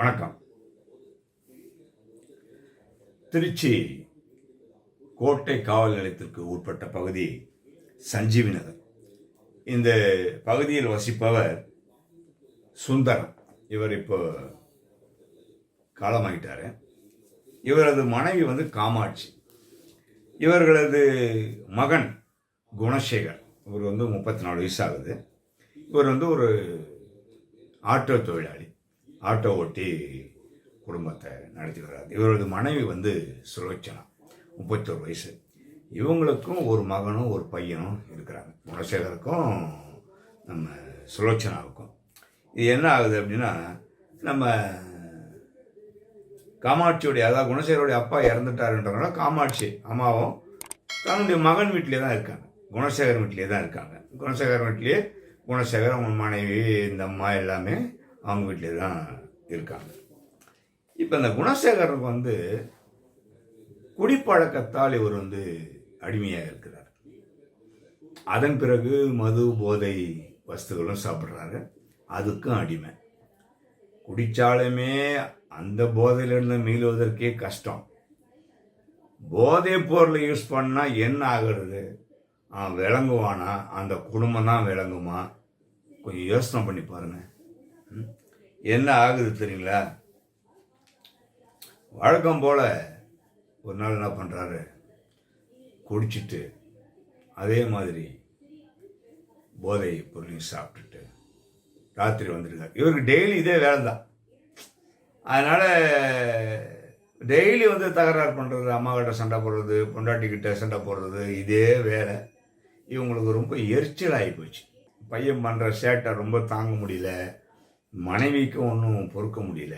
வணக்கம். திருச்சி கோட்டை காவல் நிலையத்திற்கு உட்பட்ட பகுதி சஞ்சீவி நகர். இந்த பகுதியில் வசிப்பவர் சுந்தரம். இவர் இப்போ காலமாகிட்டார் இவரது மனைவி வந்து காமாட்சி. இவர்களது மகன் குணசேகர். இவர் வந்து முப்பத்தி நாலு வயசு ஆகுது. இவர் வந்து ஒரு ஆட்டோ தொழிலாளி. ஆட்டோ ஓட்டி குடும்பத்தை நடத்தி வர்றாரு. இவரது மனைவி வந்து சுலோச்சனா முப்பத்தோரு வயசு. இவங்களுக்கும் ஒரு மகனும் ஒரு பையனும் இருக்கிறாங்க. குணசேகருக்கும் நம்ம சுலோச்சனாவுக்கும். இது என்ன ஆகுது அப்படின்னா நம்ம காமாட்சியுடைய அதாவது குணசேகருடைய அப்பா இறந்துட்டாருன்றதுனால காமாட்சி அம்மாவும் தன்னுடைய மகன் வீட்டிலே தான் இருக்காங்க. குணசேகர் வீட்டிலே தான் இருக்காங்க. குணசேகர் வீட்டிலேயே குணசேகர் அவங்க மனைவி இந்த அம்மா எல்லாமே அவங்க வீட்டிலே தான் இருக்காங்க. இப்போ இந்த குணசேகரனுக்கு வந்து குடிப்பழக்கத்தால் இவர் வந்து அடிமையாக இருக்கிறார். அதன் பிறகு மது போதை வஸ்துகளும் சாப்பிட்றாரு அதுக்கும் அடிமை. குடித்தாலுமே அந்த போதையிலிருந்து மீளுவதற்கே கஷ்டம். போதை பொருளை யூஸ் பண்ணால் என்ன ஆகிறது? விளங்குவானா? அந்த குடும்பம் தான் விளங்குமா? கொஞ்சம் யோசனை பண்ணி பாருங்கள் என்ன ஆகுது தெரியுங்களா? வழக்கம் போல் ஒரு நாள் என்ன பண்ணுறாரு குடிச்சிட்டு அதே மாதிரி போதை பொருளையும் சாப்பிட்டுட்டு ராத்திரி வந்திருக்காரு. இவருக்கு டெய்லி இதே வேலை தான் அதனால் டெய்லி வந்து தகராறு பண்ணுறது அம்மாக்கிட்ட சண்டை போடுறது பொண்டாட்டிக்கிட்ட சண்டை போடுறது இதே வேலை. இவங்களுக்கு ரொம்ப எரிச்சல் ஆகி போச்சு. பையன் பண்ணுற சேட்டை ரொம்ப தாங்க முடியல. மனைவிக்கும் ஒன்றும் பொறுக்க முடியல.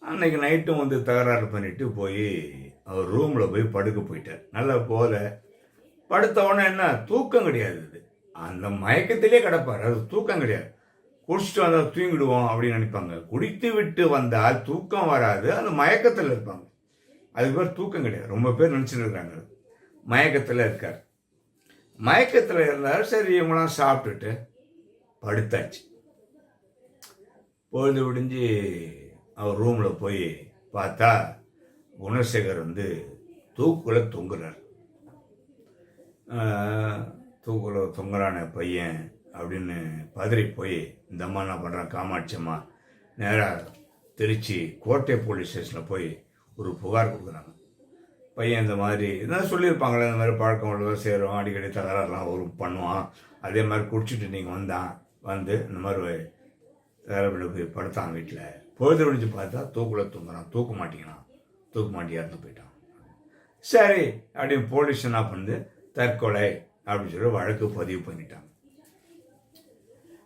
அன்னைக்கு நைட்டும் வந்து தகராறு பண்ணிட்டு போய் அவர் ரூமில் போய் படுக்க போயிட்டார். நல்லா போல படுத்த உடனே என்ன தூக்கம் கிடையாது இது அந்த மயக்கத்திலே கிடப்பார். அது தூக்கம் கிடையாது. குடிச்சிட்டு வந்தால் தூங்கிடுவோம் அப்படின்னு நினைப்பாங்க. குடித்து விட்டு வந்தால் தூக்கம் வராது. அந்த மயக்கத்தில் இருப்பாங்க. அதுக்கு பேர் தூக்கம் கிடையாது. ரொம்ப பேர் நினச்சிட்டு இருக்காங்க மயக்கத்தில் இருக்கார். மயக்கத்தில் இருந்தார். சரி இவங்களாம் சாப்பிட்டுட்டு படுத்தாச்சு. பொழுது விடிஞ்சு அவர் ரூமில் போய் பார்த்தா குணசேகர் வந்து தூக்கில் தொங்குறார். தூக்கில் தொங்குறான பையன் அப்படின்னு பதறி போய் இந்த அம்மா என்ன பண்ணுறான் காமாட்சி அம்மா நேராக திருச்சி கோட்டை போலீஸ் ஸ்டேஷனில் போய் ஒரு புகார் கொடுக்குறாங்க. பையன் இந்த மாதிரி என்ன சொல்லியிருப்பாங்களே இந்த மாதிரி பழக்கம் உள்ளதாக சேரும் அடிக்கடி தகராறுலாம் ஒரு பண்ணுவான் அதே மாதிரி குடிச்சிட்டு நீங்கள் வந்தான் வந்து இந்த மாதிரி தகராறு போய் படுத்தான் வீட்டில் பொழுது விடிஞ்சு பார்த்தா தூக்கில் தூங்குறான். தூக்க மாட்டேங்கிறான். தூக்க மாட்டி இறந்து போயிட்டான். சரி அப்படின்னு போலீஸ் என்ன பண்ணுது? தற்கொலை அப்படின்னு சொல்லி வழக்கு பதிவு பண்ணிட்டாங்க.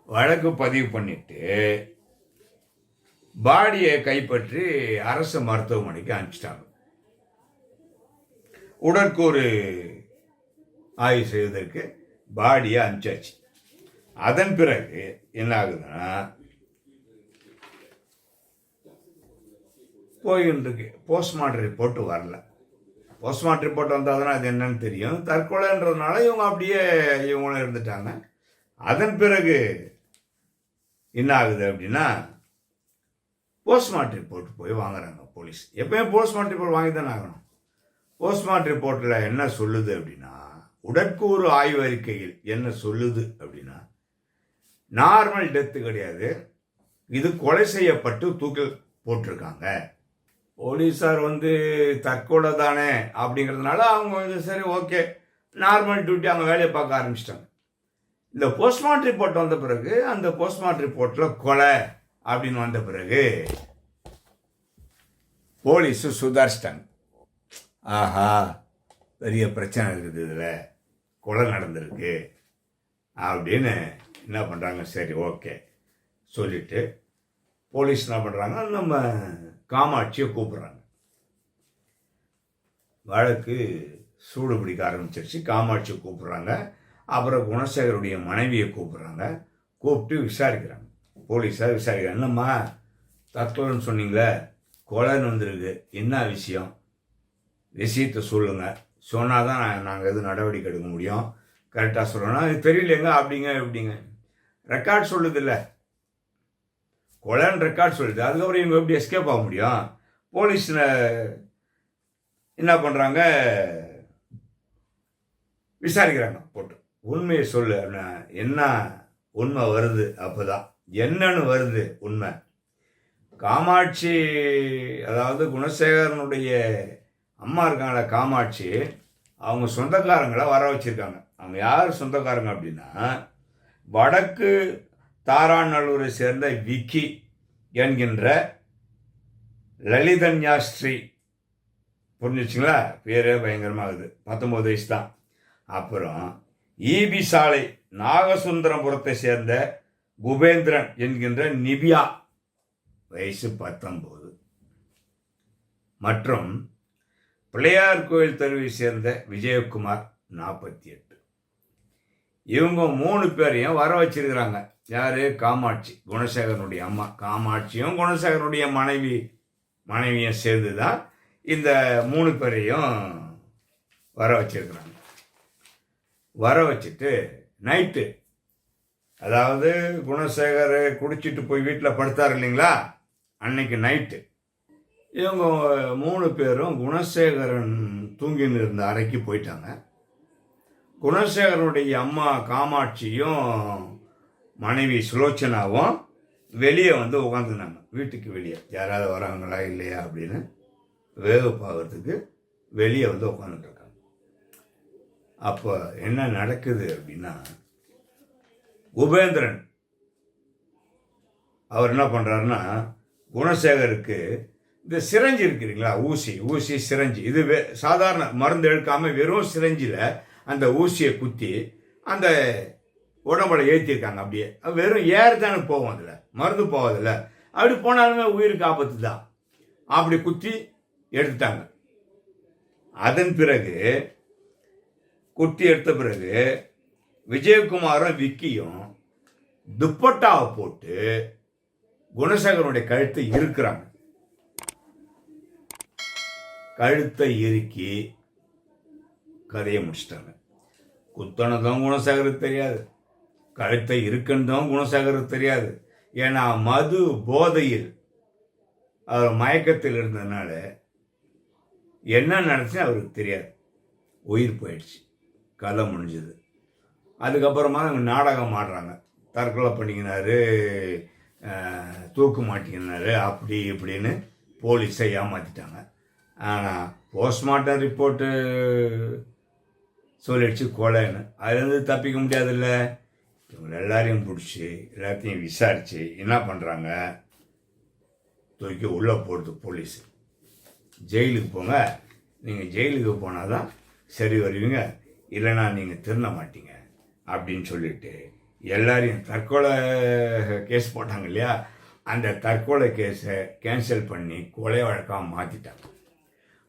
வழக்கு பதிவு பண்ணிட்டு பாடியை கைப்பற்றி அரசு மருத்துவமனைக்கு அனுப்பிச்சிட்டாங்க. உடற்கூறு ஆய்வு செய்வதற்கு பாடியை அனுப்பிச்சாச்சு. அதன் பிறகு என்ன ஆகுதுன்னா போயின்னு இருக்கு. போஸ்ட்மார்ட்டம் ரிப்போர்ட் வரல. போஸ்ட்மார்ட்டம் ரிப்போர்ட் வந்தால் அது என்னன்னு தெரியும். தற்கொலைன்றதுனால இவங்க அப்படியே இவங்களும் இருந்துட்டாங்க. அதன் பிறகு என்ன ஆகுது அப்படின்னா போஸ்ட்மார்ட்டம் ரிப்போர்ட் போய் வாங்குறாங்க போலீஸ் எப்பயும் போஸ்ட்மார்ட்டம் ரிப்போர்ட் வாங்கி தானே ஆகணும். போஸ்ட்மார்ட்டம் ரிப்போர்ட்டில் என்ன சொல்லுது அப்படின்னா உடற்கூறு ஆய்வு அறிக்கையில் என்ன சொல்லுது அப்படின்னா நார்மல் டெத்து கிடையாது. இது கொலை செய்யப்பட்டு தூக்கில் போட்டிருக்காங்க. போலீஸார் வந்து தற்கொலை தானே அப்படிங்கிறதுனால அவங்க வந்து சரி ஓகே. நார்மல் டியூட்டி அவங்க வேலையை பார்க்க ஆரம்பிச்சிட்டாங்க. இந்த போஸ்ட்மார்ட்டம் ரிப்போர்ட் வந்த பிறகு அந்த போஸ்ட்மார்ட்டம் ரிப்போர்ட்டில் கொலை அப்படின்னு வந்த பிறகு போலீஸு சுதாரிச்சிட்டாங்க. ஆஹா பெரிய பிரச்சனை இருக்குது இதில். கொலை நடந்திருக்கு அப்படின்னு என்ன பண்ணுறாங்க சரி ஓகே. சொல்லிவிட்டு போலீஸ் என்ன பண்ணுறாங்க நம்ம காமாட்சியை கூப்பிட்றாங்க. வழக்கு சூடு பிடிக்க ஆரம்பிச்சிருச்சு. காமாட்சியை கூப்பிட்றாங்க. அப்புறம் குணசேகருடைய மனைவியை கூப்பிட்றாங்க. கூப்பிட்டு விசாரிக்கிறாங்க. போலீஸார் விசாரிக்கிறாங்க. என்னம்மா தற்கொலைன்னு சொன்னீங்களே கொலைன்னு வந்திருக்கு. என்ன விஷயம்? விஷயத்தை சொல்லுங்கள் சொன்னால் தான் நாங்கள் எதுவும் நடவடிக்கை எடுக்க முடியும். கரெக்டாக சொல்லணும் அது தெரியலங்க அப்படிங்க எப்படிங்க ரெக்கார்ட் சொல்லுதில்ல கொலைன்னு ரெக்கார்ட் சொல்லுது அதுக்கப்புறம் இவங்க எப்படி எஸ்கேப் ஆக முடியும்? போலீஸ் என்ன பண்ணுறாங்க விசாரிக்கிறாங்க போட்டு. உண்மையை சொல்லு அப்படின்னா என்ன உண்மை வருது அப்போதான்? என்னன்னு வருது உண்மை. காமாட்சி அதாவது குணசேகரனுடைய அம்மா இருக்காங்கள காமாட்சி அவங்க சொந்தக்காரங்களை வர வச்சுருக்காங்க. அவங்க யார் சொந்தக்காரங்க அப்படின்னா வடக்கு தாராநல்லூரை சேர்ந்த விக்கி என்கின்ற லலிதன்யா ஸ்ரீ. புரிஞ்சிச்சுங்களா? பேரே பயங்கரமாகுது. பத்தொம்போது வயசு தான் அப்புறம் ஈபி சாலை நாகசுந்தரபுரத்தை சேர்ந்த குபேந்திரன் என்கின்ற நிபியா வயசு பத்தொம்போது மற்றும் பிள்ளையார் கோயில் தெருவை சேர்ந்த விஜயகுமார் நாற்பத்தி எட்டு. இவங்க மூணு பேரையும் வர வச்சிருக்கிறாங்க. யாரு? காமாட்சி. குணசேகரனுடைய அம்மா. காமாட்சியும் குணசேகரனுடைய மனைவி மனைவியும் சேர்ந்து தான் இந்த மூணு பேரையும் வர வச்சிருக்கிறாங்க. வர வச்சுட்டு நைட்டு அதாவது குணசேகர் குடிச்சிட்டு போய் வீட்டில் படுத்தார் இல்லைங்களா? அன்னைக்கு நைட்டு. இவங்க மூணு பேரும் குணசேகரன் தூங்கின்னு இருந்த அறைக்கு போயிட்டாங்க. குணசேகரனுடைய அம்மா காமாட்சியும் மனைவி சுலோச்சனாவும் வெளியே வந்து உட்காந்துருந்தாங்க வீட்டுக்கு வெளியே. யாராவது வராங்களா இல்லையா அப்படின்னு வேவு பார்க்கறதுக்கு வெளியே வந்து உட்காந்துட்டுருக்காங்க அப்போ என்ன நடக்குது அப்படின்னா உபேந்திரன் அவர் என்ன பண்ணுறாருன்னா குணசேகருக்கு இந்த சிரஞ்சு இருக்கிறீங்களா? ஊசி ஊசி சிரஞ்சு. இது சாதாரண மருந்து எடுக்காமல் வெறும் சிரஞ்சில் அந்த ஊசியை குத்தி அந்த உடம்புல ஏற்றிருக்காங்க அப்படியே. வெறும் ஏறு தானே போகும் அதில். மருந்து போவதில்ல அப்படி போனாலுமே உயிருக்கு ஆபத்து தான். அப்படி குத்தி எடுத்துட்டாங்க. அதன் பிறகு குத்தி எடுத்த பிறகு விஜயகுமாரும் விக்கியும் துப்பட்டாவை போட்டு குணசேகரனுடைய கழுத்தை இருக்கிறாங்க கழுத்தை இறுக்கி கதையை முடிச்சிட்டாங்க. குத்தனதும் குணசாகருக்கு தெரியாது. கழுத்தை இருக்குன்னதும் குணசாகருக்கு தெரியாது. ஏன்னா மது போதையில் அவர் மயக்கத்தில் இருந்ததுனால என்ன நடந்துச்சு அவருக்கு தெரியாது. உயிர் போயிடுச்சு. கதை முடிஞ்சது. அதுக்கப்புறமா அவங்க நாடகம் ஆடுறாங்க. தற்கொலை பண்ணிக்கினாரு தூக்கு மாட்டிக்கினாரு அப்படி இப்படின்னு போலீஸை ஏமாற்றிட்டாங்க ஆனால் போஸ்ட்மார்ட்டம் ரிப்போர்ட்டு சொல்லிடுச்சு கொலைன்னு அதுலேருந்து தப்பிக்க முடியாதுல்ல? இவங்க எல்லாரையும் பிடிச்சி எல்லாத்தையும் விசாரித்து என்ன பண்ணுறாங்க தூக்கி உள்ளே போடுது போலீஸ். ஜெயிலுக்கு போங்க. நீங்கள் ஜெயிலுக்கு போனால் தான் சரி வருவீங்க. இல்லைன்னா நீங்கள் திருந்த மாட்டீங்க. அப்படின்னு சொல்லிட்டு எல்லாரையும் தற்கொலை கேஸ் போட்டாங்க இல்லையா? அந்த தற்கொலை கேஸை கேன்சல் பண்ணி கொலை வழக்காக மாற்றிட்டாங்க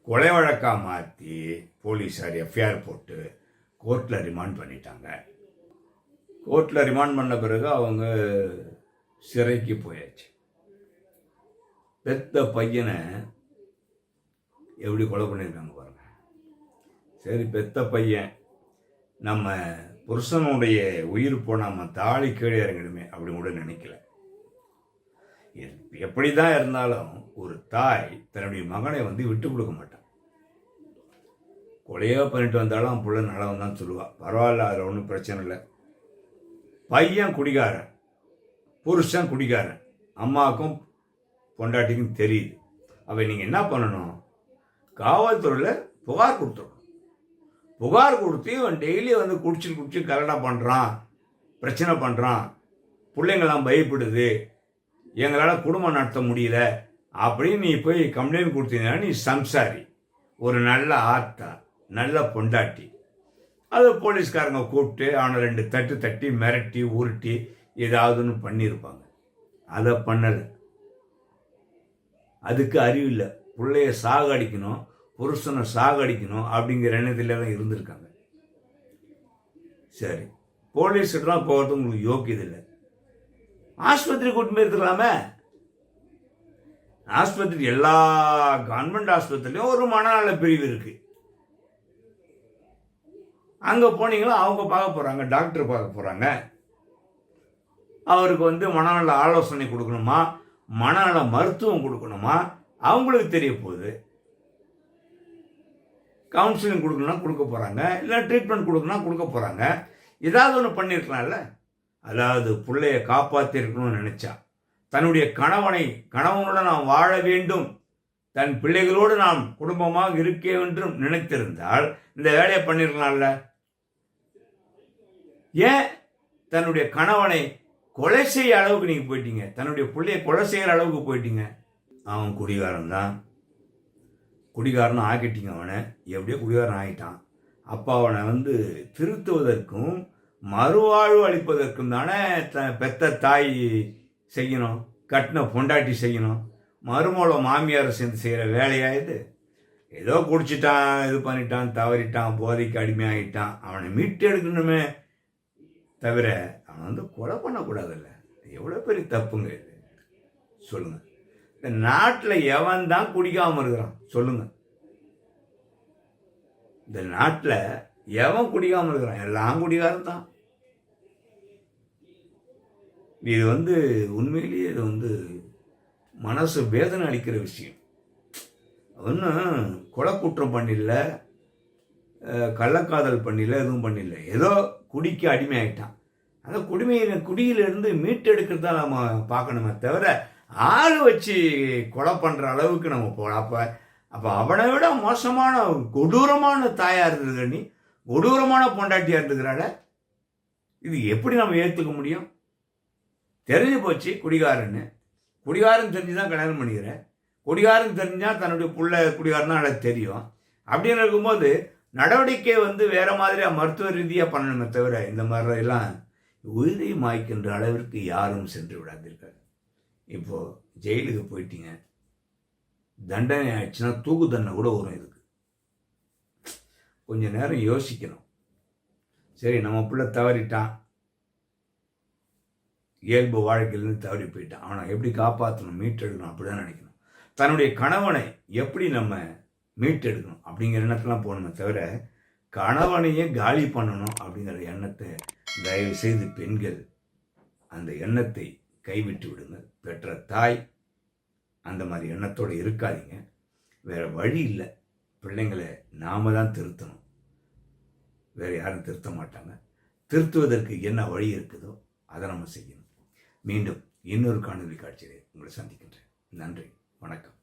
கொலை வழக்காக மாற்றி போலீஸார் எஃப்ஐஆர் போட்டு கோர்ட்டில் ரிமாண்ட் பண்ணிட்டாங்க. கோர்ட்டில் ரிமாண்ட் பண்ண பிறகு அவங்க சிறைக்கு போயாச்சு. பெத்த பையனை எப்படி கொலை பண்ணியிருக்காங்க பாருங்க. சரி பெத்த பையன் நம்ம புருஷனுடைய உயிர் போனால் நம்ம தாலி கீழே இறங்கிடுமே அப்படி கூட நினைக்கல. எப்படி தான் இருந்தாலும் ஒரு தாய் தன்னுடைய மகனை வந்து விட்டு கொடுக்க மாட்டான். கொலையோ பண்ணிட்டு வந்தாலும் அவன் பிள்ளை நல்லவன் தான் சொல்லுவான் பரவாயில்ல அதில் ஒன்றும் பிரச்சனை இல்லை. பையன் குடிகாரன் புருஷன் குடிகாரன். அம்மாவுக்கும் பொண்டாட்டிக்கும் தெரியுது. அவ நீங்கள் என்ன பண்ணணும்? காவல்துறையில் புகார் கொடுத்துடணும். புகார் கொடுத்து இவன் டெய்லி வந்து குடிச்சிட்டு குடிச்சு கலடா பண்ணுறான் பிரச்சனை பண்ணுறான் பிள்ளைங்கள்லாம் பயப்படுது. எங்களால் குடும்பம் நடத்த முடியல. அப்படின்னு நீ போய் கம்ப்ளைண்ட் கொடுத்தீங்கன்னா நீ சம்சாரி. ஒரு நல்ல ஆத்தா. நல்ல பொண்டாட்டி. அது போலீஸ்காரங்க கூப்பிட்டு அவனை ரெண்டு தட்டு தட்டி மிரட்டி உருட்டி ஏதாவதுன்னு பண்ணியிருப்பாங்க. அதை பண்ணலை. அதுக்கு அறிவு இல்லை. பிள்ளைய சாகடிக்கணும் புருஷனை சாகடிக்கணும் அப்படிங்கிற எண்ணத்தில் தான் இருந்திருக்காங்க. சரி. போலீஸ்கிட்டலாம் போகிறது உங்களுக்கு யோக்கியது இல்லை. ஆஸ்பத்திரி கூட்டு போயிருக்கலாமே ஆஸ்பத்திரி எல்லா கவர்மெண்ட் ஆஸ்பத்திரிலையும் ஒரு மனநல பிரிவு இருக்குது அங்கே போனீங்களோ அவங்க பார்க்க போகிறாங்க டாக்டர் பார்க்க போகிறாங்க அவருக்கு வந்து மனநல ஆலோசனை கொடுக்கணுமா? மனநல மருத்துவம் கொடுக்கணுமா? அவங்களுக்கு தெரிய போகுது. கவுன்சிலிங் கொடுக்கணும்னா கொடுக்க போகிறாங்க இல்லை ட்ரீட்மெண்ட் கொடுக்கணும்னா கொடுக்க போகிறாங்க ஏதாவது ஒன்று பண்ணியிருக்கலாம்ல அதாவது பிள்ளைய காப்பாற்றிருக்கணும்னு நினச்சா. தன்னுடைய கணவனை கணவனுடன் நாம் வாழ வேண்டும். தன் பிள்ளைகளோடு நாம் குடும்பமாக இருக்க வேண்டும் நினைத்திருந்தால் இந்த வேலையை பண்ணிருக்கலாம்ல. ஏன் தன்னுடைய கணவனை கொலை செய்ய அளவுக்கு நீங்கள் போயிட்டீங்க? தன்னுடைய பிள்ளைய கொலை செய்கிற அளவுக்கு போயிட்டீங்க. அவன் குடிகாரன் தான். குடிகாரன் ஆக்கிட்டீங்க அவனை. எப்படியோ குடிகாரன் ஆகிட்டான். அப்போ அவனை வந்து திருத்துவதற்கும் மறுவாழ்வு அளிப்பதற்கும் தானே த பெத்த தாய் செய்யணும் கட்டின பொண்டாட்டி செய்யணும் மருமகள மாமியார் சேர்ந்து செய்கிற வேலையா இது? ஏதோ குடிச்சிட்டான் இது பண்ணிட்டான் தவறிட்டான் போதைக்கு அடிமையாகிட்டான் அவனை மீட்டு எடுக்கணுமே தவிர அவன் வந்து கொலை பண்ணக்கூடாதுல்ல. எவ்வளோ பெரிய தப்புங்க இது. சொல்லுங்க. இந்த நாட்டில் எவன் தான் குடிக்காமல் இருக்கிறான்? சொல்லுங்க. இந்த நாட்டில் எவன் குடிக்காமல் இருக்கிறான்? எல்லாம் குடிகாரன் தான். இது வந்து உண்மையிலேயே இது வந்து மனசு வேதனை அளிக்கிற விஷயம். ஒன்றும் கொலை குற்றம் பண்ணிடல கள்ளக்காதல் பண்ணிடல எதுவும் பண்ணிடல ஏதோ குடிக்க அடிமை அந்த குடிமையில குடியிலிருந்து மீட்டெடுக்கிறது தான் நம்ம பார்க்கணுமே தவிர ஆள் வச்சு கொலை பண்ணுற அளவுக்கு நம்ம போகலாம் அப்போ அப்போ அவனை விட மோசமான கொடூரமான தாயாக இருந்தது நீ. கொடூரமான பொண்டாட்டியாக இருந்துக்கிறாள இது எப்படி நம்ம ஏற்றுக்க முடியும்? தெரிஞ்சு போச்சு குடிகாரன்னு. குடிகாரன் தெரிஞ்சு தான் கல்யாணம் பண்ணிக்கிறேன் குடிகாரன் தெரிஞ்சால் தன்னுடைய பிள்ளை குடிகாரன் எனக்கு தெரியும். அப்படின்னு இருக்கும்போது நடவடிக்கை வந்து வேறு மாதிரியாக மருத்துவ ரீதியாக பண்ணணுமே தவிர இந்த மாதிரி எல்லாம் உயிரை மாய்க்கின்ற அளவிற்கு யாரும் சென்று விடாதீர்கள். இப்போ ஜெயிலுக்கு போயிட்டீங்க. தண்டனை ஆயிடுச்சுன்னா தூக்கு தண்டனை கூட வரும் இதுக்கு. கொஞ்சம் நேரம் யோசிக்கணும். சரி நம்ம பிள்ளை தவறிட்டான். இயல்பு வாழ்க்கையிலேருந்து தவறி போயிட்டான். அவனை எப்படி காப்பாற்றணும் மீட்டெடுக்கணும் அப்படிதான் நினைக்கணும். தன்னுடைய கணவனை எப்படி நம்ம மீட்டெடுக்கணும் அப்படிங்கிற எண்ணத்தெல்லாம் போகணுமே தவிர கணவனையே காலி பண்ணணும் அப்படிங்கிற எண்ணத்தை தயவு செய்து பெண்கள் அந்த எண்ணத்தை கைவிட்டு விடுங்க பெற்ற தாய் அந்த மாதிரி எண்ணத்தோடு இருக்காதீங்க. வேறு வழி இல்லை. பிள்ளைங்களை நாம தான் திருத்தணும். வேறு யாரும் திருத்த மாட்டாங்க. திருத்துவதற்கு என்ன வழி இருக்குதோ அதை நம்ம செய்யணும். மீண்டும் இன்னொரு காணொலி காட்சியை உங்களை சந்திக்கின்றேன். நன்றி. வணக்கம்.